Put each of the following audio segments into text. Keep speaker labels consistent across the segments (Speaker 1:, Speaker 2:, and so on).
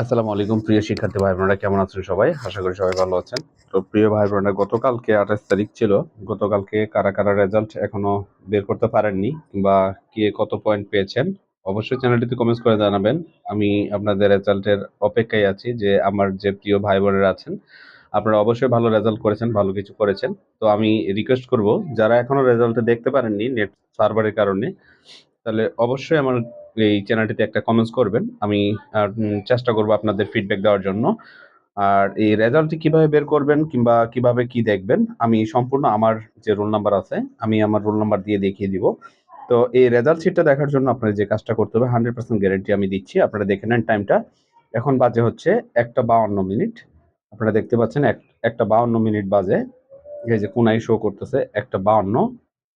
Speaker 1: আসসালামু আলাইকুম, প্রিয় শিক্ষার্থী ভাই বোনেরা কেমন আছেন সবাই? আশা করি সবাই ভালো আছেন। তো প্রিয় ভাই বোনেরা গতকালকে আঠাশ তারিখ ছিল। গতকালকে কারা কারা রেজাল্ট এখনও বের করতে পারেননি কিংবা কে কত পয়েন্ট পেয়েছেন, অবশ্যই চ্যানেলটিতে কমেন্টস করে জানাবেন। আমি আপনাদের রেজাল্টের অপেক্ষায় আছি যে আমার যে প্রিয় ভাই বোনেরা আছেন, আপনারা অবশ্যই ভালো রেজাল্ট করেছেন, ভালো কিছু করেছেন। তো আমি রিকোয়েস্ট করব, যারা এখনও রেজাল্টে দেখতে পারেননি নেট সার্ভারের কারণে, তাহলে অবশ্যই আমার এই চ্যানেলটিতে একটা কমেন্টস করবেন। আমি চেষ্টা করব আপনাদের ফিডব্যাক দেওয়ার জন্য। আর এই রেজাল্টটি কীভাবে বের করবেন কিংবা কীভাবে কি দেখবেন, আমি সম্পূর্ণ আমার যে রোল নাম্বার আছে, আমি আমার রোল নাম্বার দিয়ে দেখিয়ে দিব। তো এই রেজাল্ট শিটটা দেখার জন্য আপনার যে কাজটা করতে হবে হান্ড্রেড পার্সেন্ট গ্যারেন্টি আমি দিচ্ছি। আপনারা দেখে নেন টাইমটা এখন বাজে হচ্ছে একটা বাউন্ন মিনিট। আপনারা দেখতে পাচ্ছেন এক, একটা বাউন্ন মিনিট বাজে। এই যে কোনায় শো করতেছে, একটা বাউন্ন।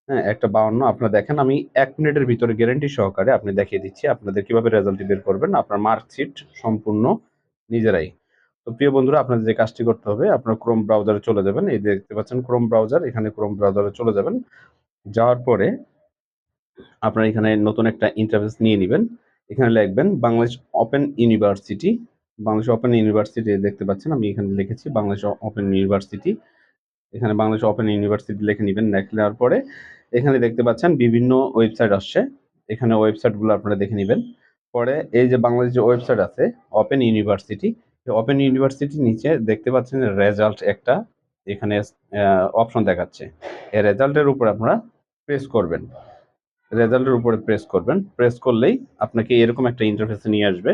Speaker 1: হ্যাঁ একটা বাউন্ন, আপনারা দেখেন, আমি এক মিনিটের ভিতরে গ্যারেন্টি সহকারে আপনি দেখিয়ে দিচ্ছি, আপনাদের কীভাবে রেজাল্টটি বের করবেন, আপনার মার্কশিট সম্পূর্ণ নিজেরাই। তো প্রিয় বন্ধুরা, আপনাদের যে কাজটি করতে হবে, আপনার ক্রোম ব্রাউজারে চলে যাবেন, এই দেখতে পাচ্ছেন ক্রোম ব্রাউজার এখানে ক্রোম ব্রাউজারে চলে যাবেন। যাওয়ার পরে আপনারা এখানে নতুন একটা ইন্টারফেস নিয়ে নেবেন, এখানে লিখবেন Bangladesh open university Bangladesh open university দেখতে পাচ্ছেন, আমি এখানে লিখেছি বাংলাদেশ ওপেন ইউনিভার্সিটি এখানে বাংলাদেশ ওপেন ইউনিভার্সিটি লিখে নেবেন, লিখে নেওয়ার পরে এখানে দেখতে পাচ্ছেন বিভিন্ন ওয়েবসাইট আসছে। এখানে ওয়েবসাইটগুলো আপনারা দেখে নেবেন। পরে এই যে বাংলাদেশ যে ওয়েবসাইট আছে ওপেন ইউনিভার্সিটি ওপেন ইউনিভার্সিটির নিচে দেখতে পাচ্ছেন রেজাল্ট একটা। এখানে অপশন দেখাচ্ছে। এই রেজাল্টের উপর আপনারা প্রেস করবেন। রেজাল্টের উপরে প্রেস করবেন। প্রেস করলেই আপনাকে এরকম একটা ইন্টারফেসে নিয়ে আসবে।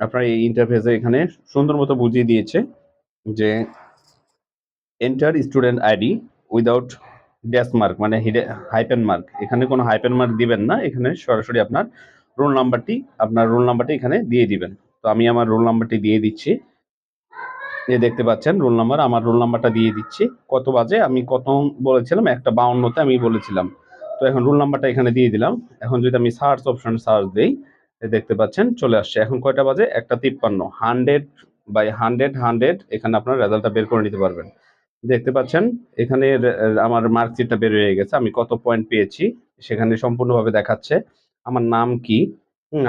Speaker 1: আপনার এই ইন্টারফেসে এখানে সুন্দর মতো বুঝিয়ে দিয়েছে যে enter student ID without dash mark মানে হিডে হাইপেন মার্ক এখানে কোনো হাইপেন মার্ক দিবেন না, এখানে সরাসরি আপনার রোল নাম্বারটি আপনার রোল নাম্বারটি এখানে দিয়ে দিবেন। তো আমি আমার রোল নাম্বারটি দিয়ে দিচ্ছি। এই দেখতে পাচ্ছেন রোল নাম্বার আমার রোল নাম্বারটা দিয়ে দিচ্ছি। কত বাজে? আমি কত বলেছিলাম? একটা বাউন্নতে আমি বলেছিলাম। তো এখন রোল নাম্বারটা এখানে দিয়ে দিলাম। এখন যদি আমি সার্চ অপশন সার্চ দিই দেখতে পাচ্ছেন, চলে আসছে। এখন কয়টা বাজে? একটা তিপ্পান্ন। হান্ড্রেড বাই হান্ড্রেড হান্ড্রেড এখানে আপনার রেজাল্টটা বের করে নিতে পারবেন। দেখতে পাচ্ছেন, এখানে আমার মার্কশিটটা বের হয়ে গেছে, আমি কত পয়েন্ট পেয়েছি, সেখানে সম্পূর্ণভাবে দেখাচ্ছে। আমার নাম কি?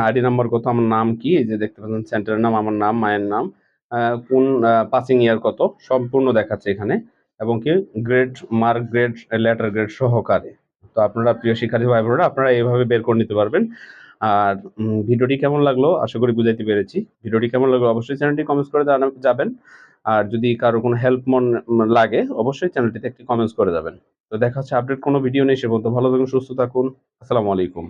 Speaker 1: আইডি নাম্বার কত, আমার নাম কি? এই যে দেখতে পাচ্ছেন সেন্টারের নাম, আমার নাম, মায়ের নাম কোন পাসিং ইয়ার কত, সম্পূর্ণ দেখাচ্ছে এখানে, এবং কি grade mark grade letter grade সহকারে। তো আপনারা প্রিয় শিক্ষার্থী ভাই বোনেরা আপনারা এইভাবে বের করে নিতে পারবেন। আর ভিডিওটি কেমন লাগল? আশা করি বুঝাইতে পেরেছি। ভিডিওটি কেমন লাগল অবশ্যই চ্যানেলটি কমেন্টস করে যাবেন। আর যদি কারও কোনো হেল্প মন লাগে, অবশ্যই চ্যানেলটিতে একটি কমেন্টস করে যাবেন। তো দেখা হচ্ছে আপডেট কোনো ভিডিও নেই সে পর্যন্ত ভালো থাকুন, সুস্থ থাকুন। আসসালামু আলাইকুম।